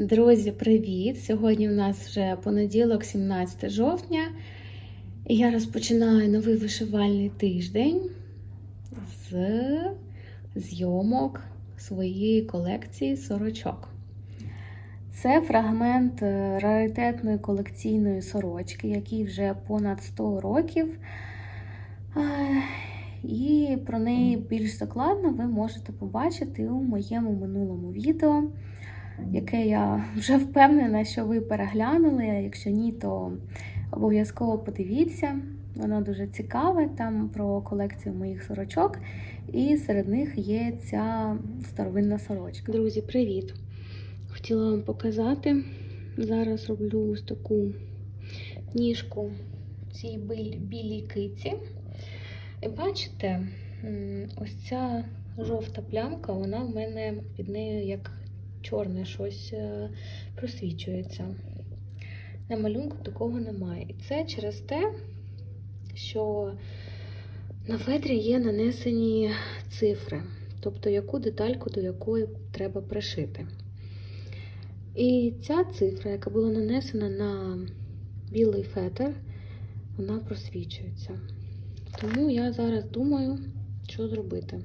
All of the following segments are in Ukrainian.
Друзі, привіт! Сьогодні у нас вже понеділок, 17 жовтня, і я розпочинаю новий вишивальний тиждень з зйомок своєї колекції сорочок. Це фрагмент е, раритетної колекційної сорочки, якій вже понад 100 років. І про неї більш докладно ви можете побачити у моєму минулому відео яке я вже впевнена, що ви переглянули. Якщо ні, то обов'язково подивіться. Воно дуже цікаве там про колекцію моїх сорочок, і серед них є ця старовинна сорочка. Друзі, привіт! Хотіла вам показати. Зараз роблю ось таку ніжку цій білій киці. І бачите, ось ця жовта плямка, вона в мене під нею як чорне щось е, просвічується. На малюнку такого немає. І це через те, що на фетрі є нанесені цифри, тобто яку детальку до якої треба пришити. І ця цифра, яка була нанесена на білий фетр, вона просвічується. Тому я зараз думаю, що зробити.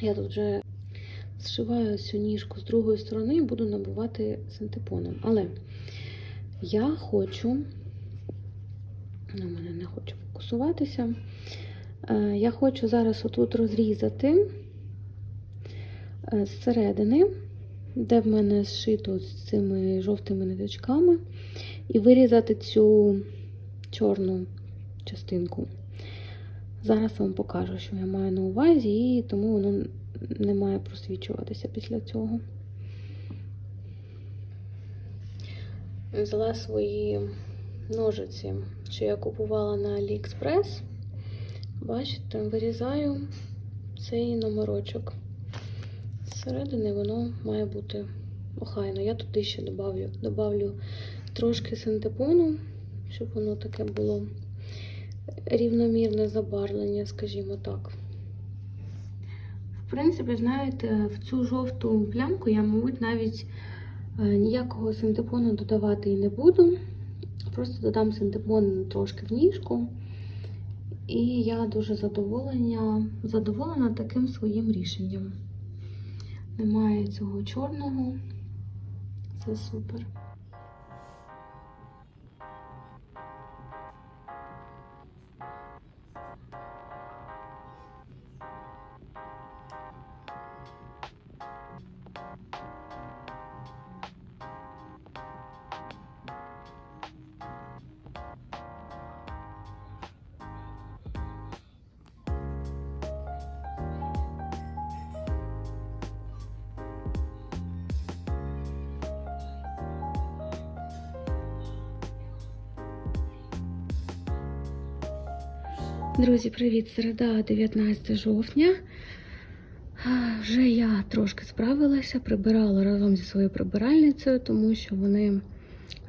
Я тут вже зшиваю цю ніжку з другої сторони і буду набувати синтепоном. Але я хочу, на мене не хоче фокусуватися. Е, Я хочу зараз отут розрізати е, зсередини, де в мене зшито з цими жовтими ниточками, і вирізати цю чорну частинку. Зараз вам покажу, що я маю на увазі, і тому воно не має просвічуватися після цього. Взяла свої ножиці, що я купувала на AliExpress. Бачите, вирізаю цей номерочок. Зсередини воно має бути охайно. Я туди ще добавлю, добавлю трошки синтепону, щоб воно таке було рівномірне забарвлення, скажімо так. В принципі, знаєте, в цю жовту плямку я, мабуть, навіть е, ніякого синтепону додавати і не буду. Просто додам синтепон трошки в ніжку. І я дуже задоволена, задоволена таким своїм рішенням. Немає цього чорного. Це супер. Друзі, привіт! Середа, 19 жовтня. Вже я трошки справилася, прибирала разом зі своєю прибиральницею, тому що вони,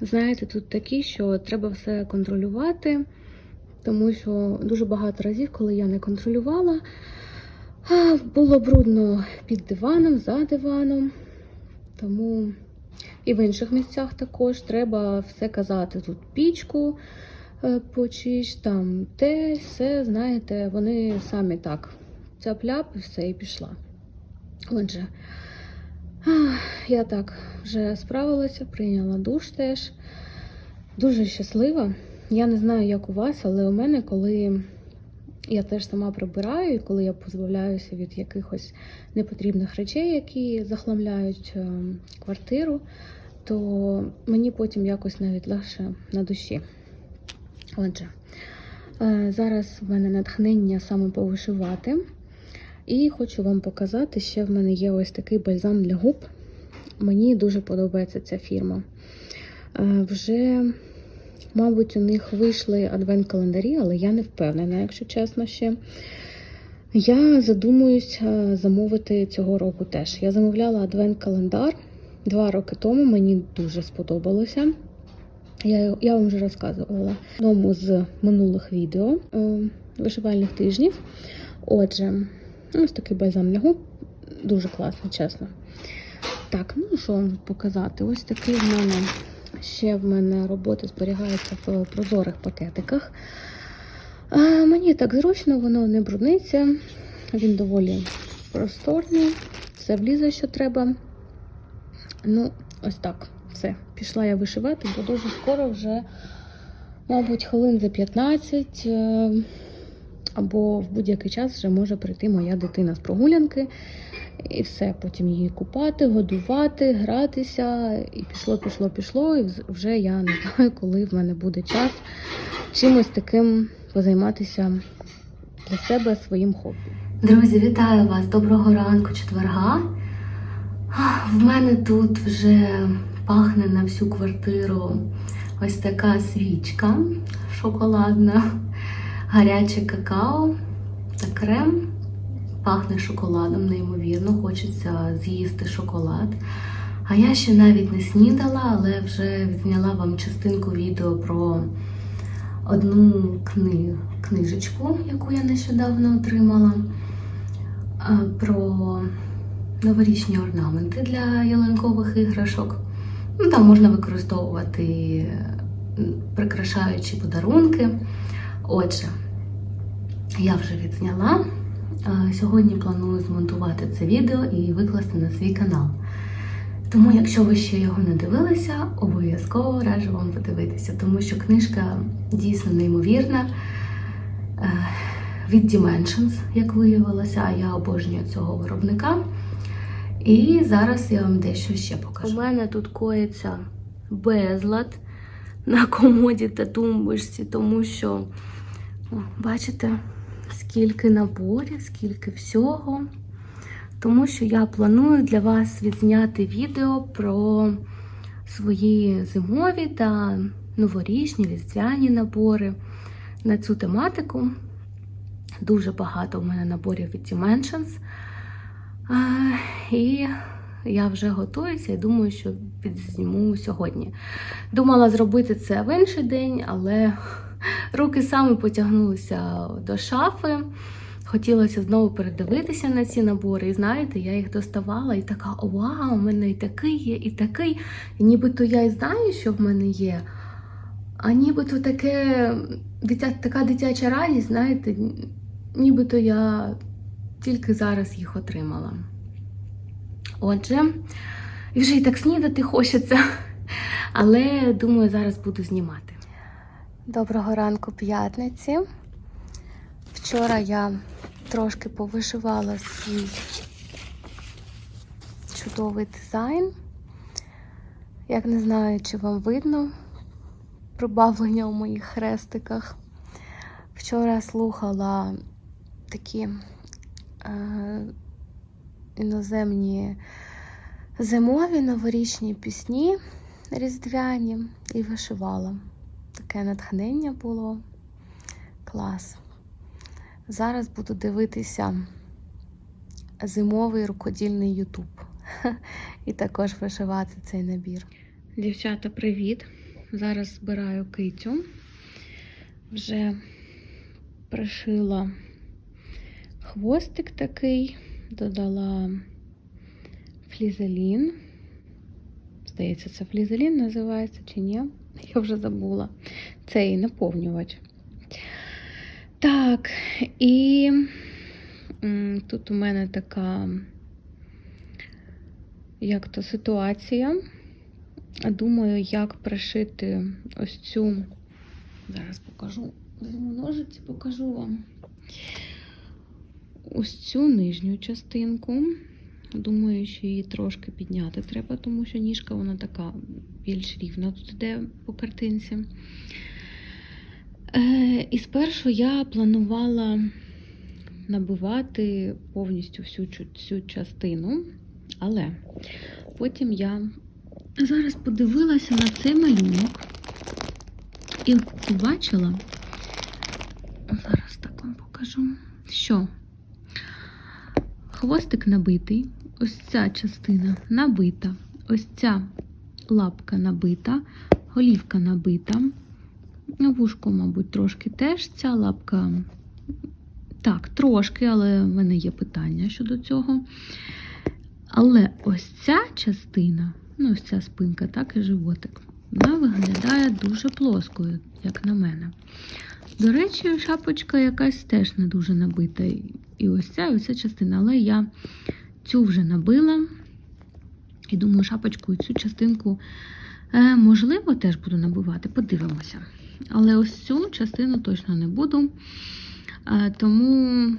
знаєте, тут такі, що треба все контролювати, тому що дуже багато разів, коли я не контролювала, було брудно під диваном, за диваном. Тому і в інших місцях також треба все казати. Тут пічку е, почиш, там те, все, знаєте, вони самі так. Цяп-ляп і все, і пішла. Отже, я так вже справилася, прийняла душ теж. Дуже щаслива. Я не знаю, як у вас, але у мене, коли я теж сама прибираю, і коли я позбавляюся від якихось непотрібних речей, які захламляють е, квартиру, то мені потім якось навіть легше на душі. Отже, е, зараз в мене натхнення саме повишивати. І хочу вам показати, ще в мене є ось такий бальзам для губ. Мені дуже подобається ця фірма. Е, Вже, мабуть, у них вийшли адвент-календарі, але я не впевнена, якщо чесно ще. Я задумуюсь е, замовити цього року теж. Я замовляла адвент-календар два роки тому, мені дуже сподобалося. Я, я вам вже розказувала в одному з минулих відео е, вишивальних тижнів. Отже, ось такий бальзам для губ. Дуже класний, чесно. Так, ну що вам показати? Ось такий в мене ще в мене роботи зберігаються в прозорих пакетиках. А, мені так зручно, воно не брудниться. Він доволі просторний, все влізе, що треба. Ну, ось так. Пішла я вишивати, бо дуже скоро вже, мабуть, хвилин за 15 е, або в будь-який час вже може прийти моя дитина з прогулянки. І все, потім її купати, годувати, гратися. І пішло, пішло, пішло. І вже я не знаю, коли в мене буде час чимось таким позайматися для себе своїм хобі. Друзі, вітаю вас! Доброго ранку, четверга. В мене тут вже пахне на всю квартиру ось така свічка шоколадна, гаряче какао та крем. Пахне шоколадом, неймовірно, хочеться з'їсти шоколад. А я ще навіть не снідала, але вже відзняла вам частинку відео про одну кни... книжечку, яку я нещодавно отримала, про новорічні орнаменти для ялинкових іграшок. Ну, там можна використовувати прикрашаючі подарунки. Отже, я вже відзняла. Сьогодні планую змонтувати це відео і викласти на свій канал. Тому, якщо ви ще його не дивилися, обов'язково раджу вам подивитися, тому що книжка дійсно неймовірна. Е, Від Dimensions, як виявилося, я обожнюю цього виробника. І зараз я вам дещо ще покажу. У мене тут коїться безлад на комоді та тумбочці, тому що, о, бачите, скільки наборів, скільки всього. Тому що я планую для вас відзняти відео про свої зимові та новорічні різдвяні набори на цю тематику. Дуже багато в мене наборів від Dimensions. І я вже готуюся і думаю, що підзніму сьогодні. Думала зробити це в інший день, але руки саме потягнулися до шафи. Хотілося знову передивитися на ці набори. І знаєте, я їх доставала і така: вау, у мене і такий є, і такий. І нібито я і знаю, що в мене є. А нібито таке дитя, така дитяча радість, знаєте, нібито я тільки зараз їх отримала. Отже, і вже і так снідати хочеться, але думаю, зараз буду знімати. Доброго ранку п'ятниці. Вчора я трошки повишивала свій чудовий дизайн. Як не знаю, чи вам видно прибавлення у моїх хрестиках. Вчора слухала такі іноземні зимові новорічні пісні різдвяні і вишивала. Таке натхнення було. Клас. Зараз буду дивитися зимовий рукодільний Ютуб. І також вишивати цей набір. Дівчата, привіт! Зараз збираю китю. Вже пришила хвостик такий, додала флізелін. Здається, це флізелін називається чи ні? Я вже забула. Це і наповнювач. Так, і тут у мене така, як то ситуація. Думаю, як пришити ось цю. Зараз покажу. Візьму ножиці, покажу вам ось цю нижню частинку. Думаю, що її трошки підняти треба, тому що ніжка вона така більш рівна тут йде по картинці. Е, і спершу я планувала набивати повністю всю цю, частину, але потім я зараз подивилася на цей малюнок і побачила, зараз так вам покажу, що хвостик набитий, ось ця частина набита, ось ця лапка набита, голівка набита. Вушко, мабуть, трошки теж ця лапка. Так, трошки, але в мене є питання щодо цього. Але ось ця частина, ну ось ця спинка, так і животик, вона виглядає дуже плоскою, як на мене. До речі, шапочка якась теж не дуже набита. І ось ця, і ось ця частина. Але я цю вже набила. І думаю, шапочку і цю частинку, е, можливо, теж буду набивати. Подивимося. Але ось цю частину точно не буду. Е, тому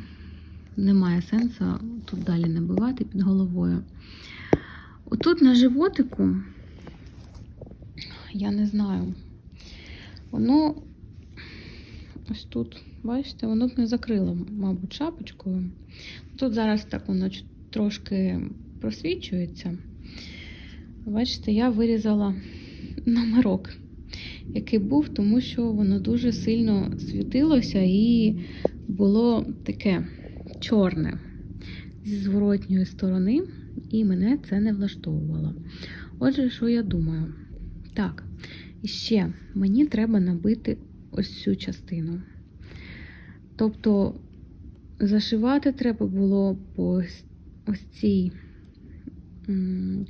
немає сенсу тут далі набивати під головою. Отут на животику, я не знаю, воно ось тут, бачите, воно б не закрило, мабуть, шапочкою. Тут зараз так воно трошки просвічується. Бачите, я вирізала номерок, який був, тому що воно дуже сильно світилося і було таке чорне зі зворотньої сторони, і мене це не влаштовувало. Отже, що я думаю? Так, і ще мені треба набити ось цю частину. Тобто зашивати треба було по ось, цій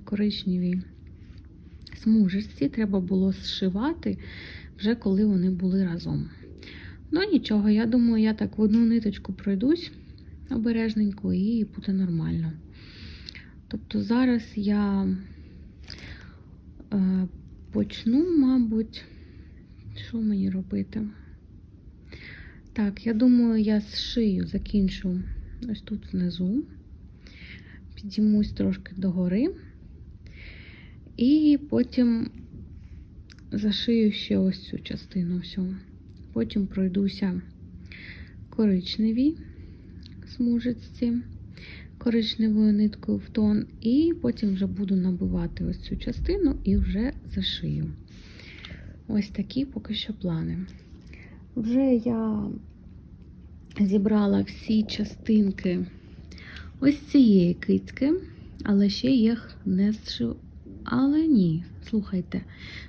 коричневій смужечці, треба було зшивати вже коли вони були разом. Ну нічого, я думаю, я так в одну ниточку пройдусь обережненько і буде нормально. Тобто зараз я е, почну, мабуть, що мені робити? Так, я думаю, я зшию, закінчу ось тут внизу, підіймусь трошки догори, і потім зашию ще ось цю частину всю. Потім пройдуся коричневій смужечці, коричневою ниткою в тон, і потім вже буду набивати ось цю частину і вже зашию. Ось такі поки що плани. Вже я зібрала всі частинки ось цієї кицьки, але ще їх не зшив. Але ні, слухайте,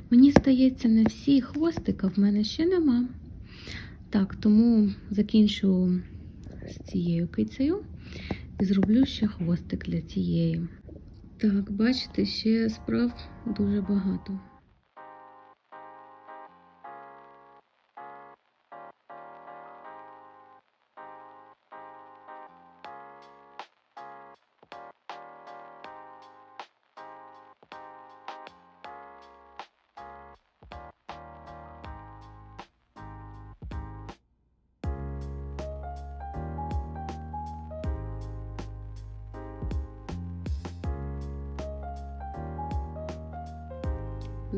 мені стається, не всі хвостика в мене ще нема. Так, тому закінчу з цією кицею і зроблю ще хвостик для цієї. Так, бачите, ще справ дуже багато.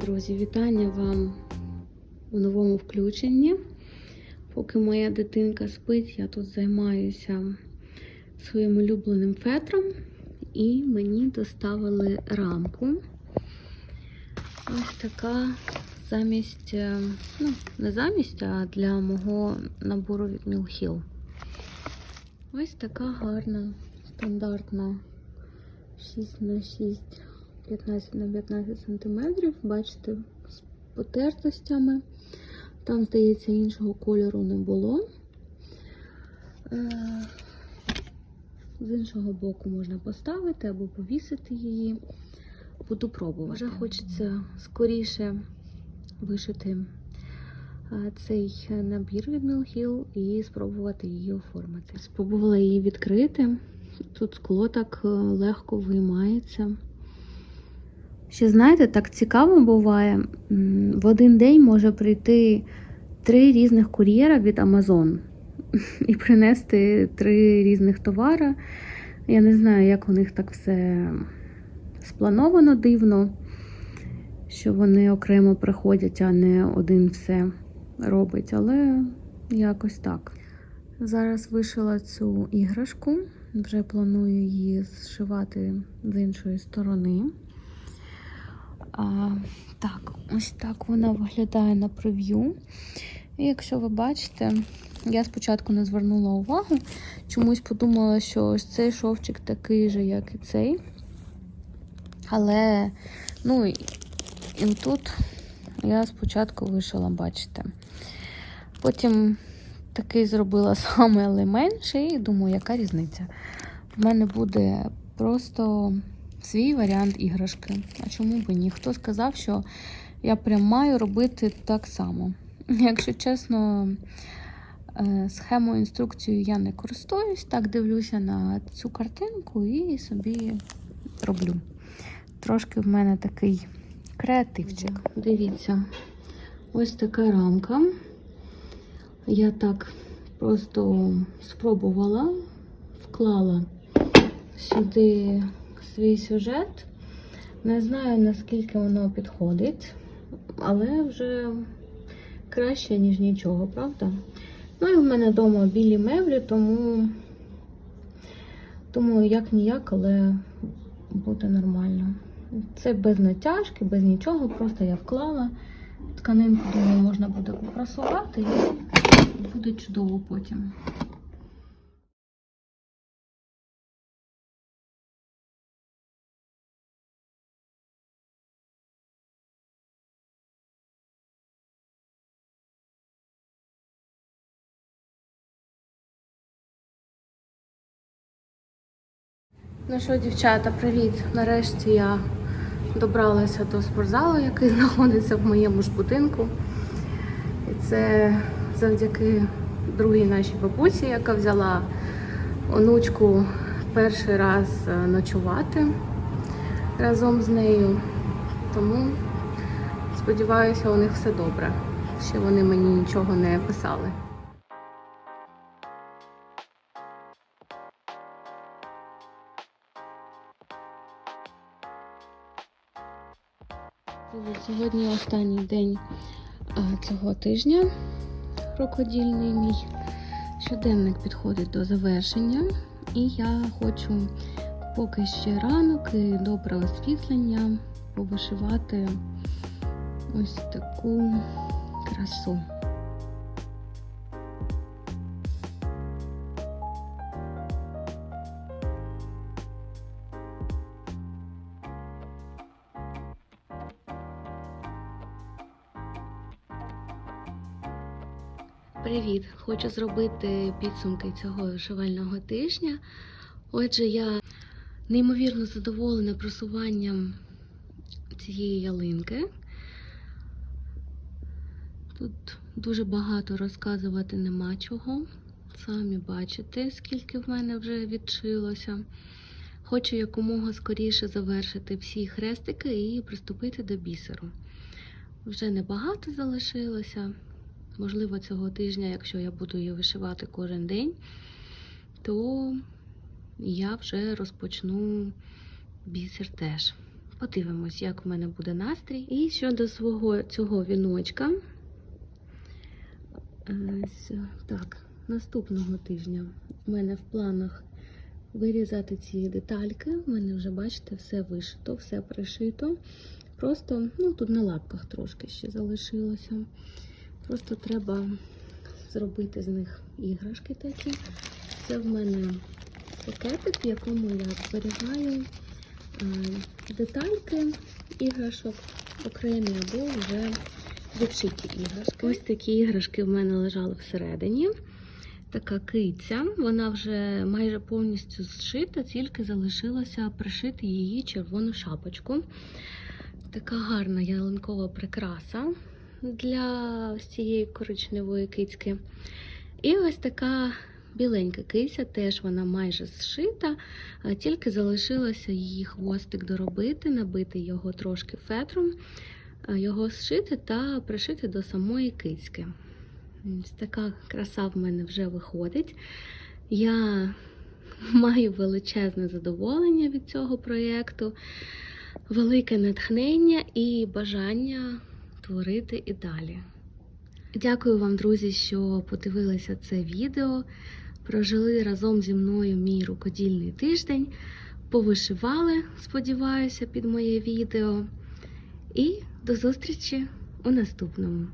Друзі, вітання вам у новому включенні. Поки моя дитинка спить, я тут займаюся своїм улюбленим фетром, і мені доставили рамку. Ось така замість, е, ну, не замість, а для мого набору від Hill. Ось така гарна, стандартна 6 на 6 15 на 15 сантиметрів. Бачите, з потертостями. Там, здається, іншого кольору не було. Е, З іншого боку можна поставити або повісити її. Буду пробувати. Вже хочеться скоріше вишити е, цей набір від Mill Hill і спробувати її оформити. Спробувала її відкрити. Тут скло так е, легко виймається. Ще знаєте, так цікаво буває. В один день може прийти три різних кур'єра від Amazon і принести три різних товари. Я не знаю, як у них так все сплановано дивно, що вони окремо приходять, а не один все робить, але якось так. Зараз вишила цю іграшку, вже планую її зшивати з іншої сторони. А, так, ось так вона виглядає на прев'ю. І якщо ви бачите, я спочатку не звернула увагу, чомусь подумала, що ось цей шовчик такий же, як і цей. Але, ну, і, тут я спочатку вишила, бачите. Потім такий зробила саме, але менший, і думаю, яка різниця. В мене буде просто свій варіант іграшки. А чому б ні? Хто сказав, що я прям маю робити так само? Якщо чесно, е, схему інструкцію я не користуюсь, так дивлюся на цю картинку і собі роблю. Трошки в мене такий креативчик. Дивіться, ось така рамка. Я так просто спробувала, вклала сюди свій сюжет. Не знаю, наскільки воно підходить, але вже краще, ніж нічого, правда? Ну і в мене вдома білі меблі, тому, тому як ніяк, але буде нормально. Це без натяжки, без нічого, просто я вклала. Тканинку, думаю, можна буде попрасувати і буде чудово потім. Ну що, дівчата, привіт! Нарешті я добралася до спортзалу, який знаходиться в моєму ж будинку. І це завдяки другій нашій бабусі, яка взяла онучку перший раз е, ночувати разом з нею. Тому сподіваюся, у них все добре. Ще вони мені нічого не писали. Сьогодні останній день цього тижня. Крокодільний мій щоденник підходить до завершення, і я хочу, поки ще ранок і добре освітлення, повишивати ось таку красу. Привіт! Хочу зробити підсумки цього вишивального тижня. Отже, я неймовірно задоволена просуванням цієї ялинки. Тут дуже багато розказувати нема чого. Самі бачите, скільки в мене вже відшилося. Хочу якомога скоріше завершити всі хрестики і приступити до бісеру. Вже небагато залишилося. Можливо, цього тижня, якщо я буду її вишивати кожен день, то я вже розпочну бісер теж. Подивимось, як в мене буде настрій. І щодо свого цього віночка, е, так, наступного тижня в мене в планах вирізати ці детальки. У мене вже, бачите, все вишито, все пришито. Просто, ну, тут на лапках трошки ще залишилося. Просто треба зробити з них іграшки такі. Це в мене пакетик, в якому я зберігаю е, детальки іграшок, окремі або вже відшиті іграшки. Ось такі іграшки в мене лежали всередині. Така киця, вона вже майже повністю зшита, тільки залишилося пришити її червону шапочку. Така гарна ялинкова прикраса для ось цієї коричневої кицьки. І ось така біленька киця, теж вона майже зшита, тільки залишилося її хвостик доробити, набити його трошки фетром, його зшити та пришити до самої кицьки. Ось така краса в мене вже виходить. Я маю величезне задоволення від цього проєкту, велике натхнення і бажання творити і далі. Дякую вам, друзі, що подивилися це відео. Прожили разом зі мною мій рукодільний тиждень, повишивали, сподіваюся, під моє відео. І до зустрічі у наступному.